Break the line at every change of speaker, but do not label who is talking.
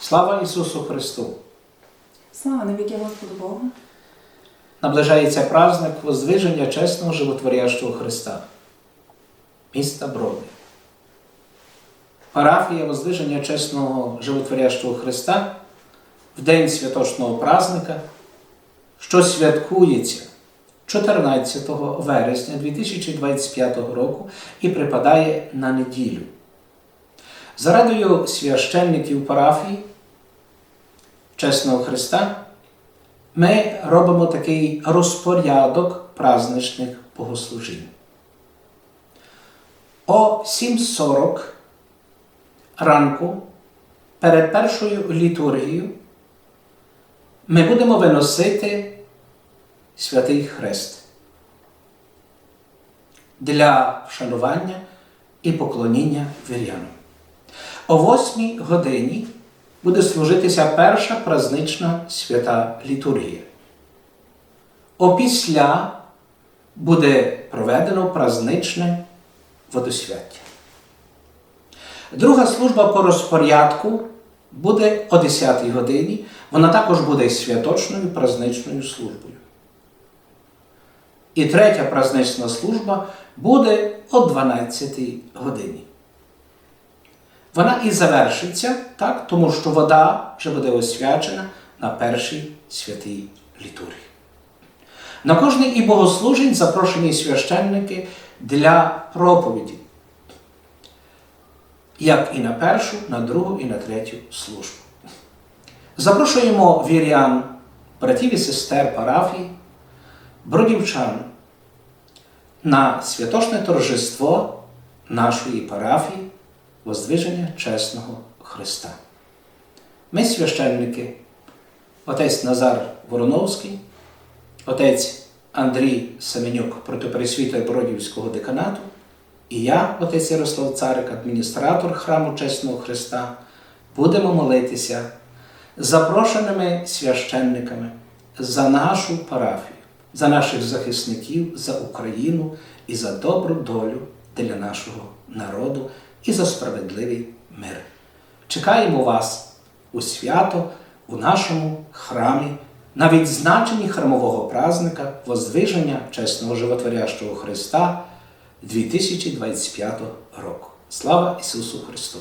Слава Ісусу Христу!
Слава навіки Господу Богу.
Наближається праздник воздвиження чесного животворящого Христа, міста Броди. Парафія воздвиження чесного животворящого Христа в день святочного праздника, що святкується 14 вересня 2025 року і припадає на неділю. За радою священників парафії чесного Христа ми робимо такий розпорядок праздничних богослужінь. О 7.40 ранку перед першою літургією ми будемо виносити святий Хрест для вшанування і поклоніння вірянам. О 8 годині буде служитися перша празднична свята літургія. Опісля буде проведено праздничне водосвяття. Друга служба по розпорядку буде о 10 годині. Вона також буде святочною праздничною службою. І третя празднична служба буде о 12 годині. Вона і завершиться, так, тому що вода вже буде освячена на першій святій літургії. На кожний і богослужень запрошені священники для проповіді, як і на першу, на другу і на третю службу. Запрошуємо вірян, братів і сестер парафії, бродівчан на святошне торжество нашої парафії воздвиження чесного Христа. Ми священники, отець Назар Вороновський, отець Андрій Семенюк, протопересвітер Бродівського деканату, і я, отець Ярослав Царик, адміністратор храму Чесного Христа, будемо молитися запрошеними священниками за нашу парафію, за наших захисників, за Україну і за добру долю для нашого народу і за справедливий мир. Чекаємо вас у свято у нашому храмі на відзначенні храмового празника Воздвиження чесного животворящого Христа 2025 року. Слава Ісусу Христу!